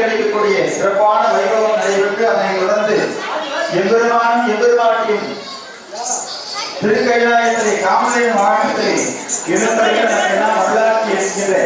அலங்கரிக்கக்கூடிய சிறப்பான வைபவம் நடைபெற்று அதனை தொடர்ந்து எம்பெருமானும் எம்பெருமாட்டியும் திருக்கைலாயத்திலே காமலையின் மாவட்டத்திலே இனத்தரையில் நமக்கு எல்லாம் வரலாற்று இருக்கின்ற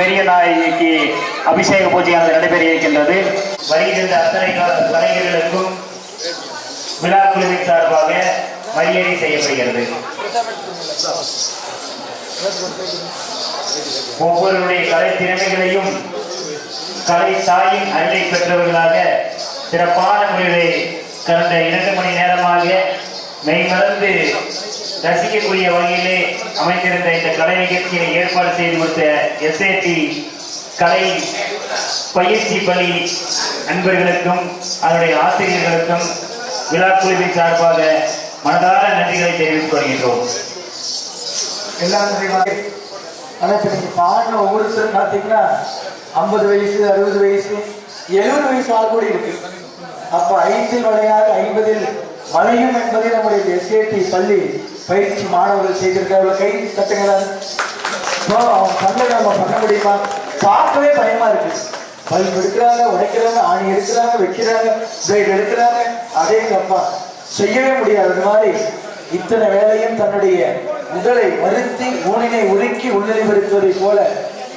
பெரிய நாயகிக்கு அபிஷேக பூஜையானது நடைபெற இருக்கின்றது. வருகின்ற அத்தனை கலைஞர்களுக்கும் விழா குழுவின் சார்பாக மரியாதை செய்யப்படுகிறது. ஒவ்வொருடைய கலை திறமைகளையும் கலை தாயின் அருளை பெற்றவர்களாக சிறப்பான முறையிலே கடந்த இரண்டு மணி நேரமாக மெய்மறந்து ரசிக்கக்கூடிய வகையிலே அமைந்திருந்த இந்த கலை நிகழ்ச்சியை ஏற்பாடு செய்து கொடுத்த எஸ்ஏடி கலை பயிற்சி பள்ளி நண்பர்களுக்கும் அதனுடைய ஆசிரியர்களுக்கும் விழா குழுவின் சார்பாக மனதார நன்றிகளை தெரிவித்துக் கொள்கின்றோம். எல்லாம் ஆனால் நீங்கள் பாடின ஒவ்வொருத்தரும் பார்த்தீங்கன்னா ஐம்பது வயசு அறுபது வயசு எழுபது வயசு ஆள் கூட இருக்கு. அப்போ ஐந்தில் விளையாத ஐம்பதில் வளையும் என்பதை நம்முடைய எஸ்ஏடி பள்ளி. பயிற்சி மாணவர்கள் செய்திருக்காங்க கை தட்டுங்களால் அவன் பண்ணதை நம்ம பண்ண முடியுமா பார்க்கவே பயமா இருக்கு. பல்ப் எடுக்கிறாங்க உடைக்கிறாங்க ஆணி எடுக்கிறாங்க வைக்கிறாங்க பிளேட் எடுக்கிறாங்க. அதே தப்பா. செய்யவே முடியாது. அது மாதிரி இத்தனை வேலையும் தன்னுடைய உடலை வருத்தி ஊனினை உருக்கி உள்ளிபடுத்துவதை போல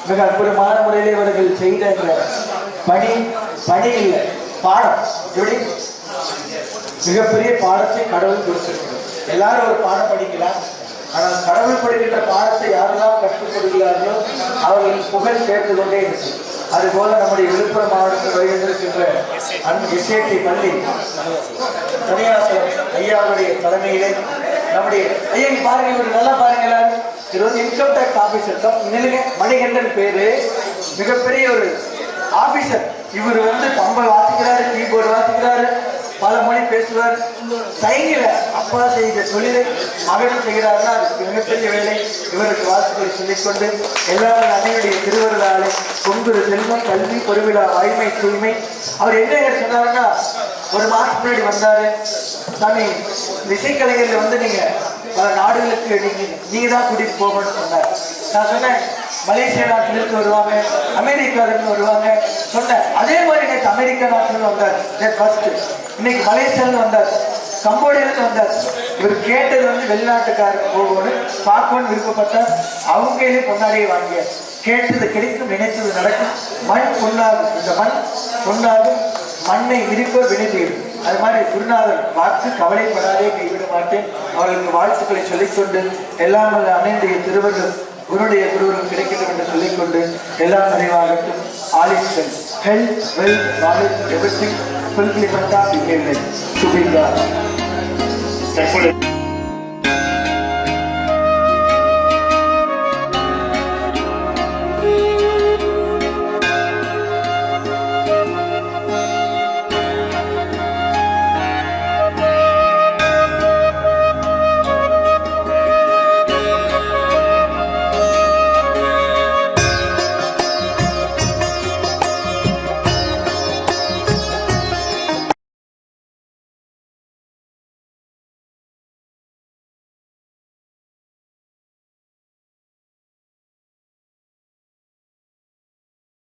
மிக அற்புதமான முறையிலே இவர்கள் செய்த இந்த பணி பணி இல்லை. பாடம். எப்படி? மிகப்பெரிய பாடத்தை கடவுள் கொடுத்திருக்கிறார். எல்லாரும் ஒரு பாடம் படிக்கலாம் ஆனால் கடவுள் படிக்கின்ற பாடத்தை யாரெல்லாம் கற்றுக்கொடுக்கிறார்களோ அவர்கள் புகழ் சேர்த்து கொண்டே இருக்கு. அதுபோல நம்முடைய விழுப்புரம் மாவட்டத்தில் வருகின்றிருக்கின்ற அன் எஸ்ஏடி பள்ளி தனியாசர் ஐயாவுடைய தலைமையிலே நம்முடைய ஐயா பாருங்க இவர் நல்லா பாருங்க எல்லாரும். இது வந்து இன்கம் டேக்ஸ் ஆபீசர் தான் நிலுங்க மணிகண்டன் பேரு. மிகப்பெரிய ஒரு ஆபீசர் இவர் வந்து கம்பல் வாசிக்கிறாரு கீபோர்டு வாசிக்கிறாரு. பல மொழி பேசுவார். சைனில அப்பா செய்த தொழிலை மகனும் செய்கிறாருன்னா அதுக்கு மிகப்பெரிய வேலை. இவருக்கு வாழ்த்துக்களை சொல்லிக்கொண்டு எல்லாரும் அன்னையுடைய திருவருளாலே கொங்குரு செல்வம் கல்வி பொறுவிழா வாய்மை தூய்மை. அவர் என்ன சொன்னாருன்னா ஒரு மாசம் முன்னாடி வந்தாரு. சாமி இசைக்கலைஞர்ல வந்து நீங்க பல நாடுகளுக்கு நீங்க நீங்க தான் கூட்டிட்டு போகணும்னு சொன்னார். நான் சொன்னேன் மலேசியா நாட்டிலிருந்து வருவாங்க அமெரிக்காவிலிருந்து வருவாங்க. சொன்னேன் அதே மாதிரி நேற்று அமெரிக்கா நாட்டிலிருந்து வந்தார். ஃபர்ஸ்ட் இன்னைக்கு மலேசியாவில் வந்தார். கம்போடியாவிலிருந்து வந்தார். இவர் கேட்டது வந்து வெளிநாட்டுக்காரர் போகணும்னு பார்க்கணும்னு விருப்பப்பட்டார். அவங்களே கொண்டாடியே வாங்கிய கேட்டது கிடைக்கும் நினைத்தது நடக்கும். மண் பொண்ணாகும் இந்த மண் பொண்ணாகும் மண்ணை விரிப்ப வினைதீரும் அது மாதிரி குருநாதர் பார்த்து கவலைப்படாதே கைவிட மாட்டேன். அவர்களுக்கு வாழ்த்துக்களை சொல்லிக்கொண்டு எல்லாம் வல்ல அனைத்துடைய திருவள்ளுவர். குருடைய குருவர்கள் கிடைக்கட்டும் என்று சொல்லிக்கொண்டு எல்லாம் நிறைவாகட்டும் ஆலிஸ்டன் health wealth knowledge everything fulfilment of Indian சுபிங்கா தற்பொழுது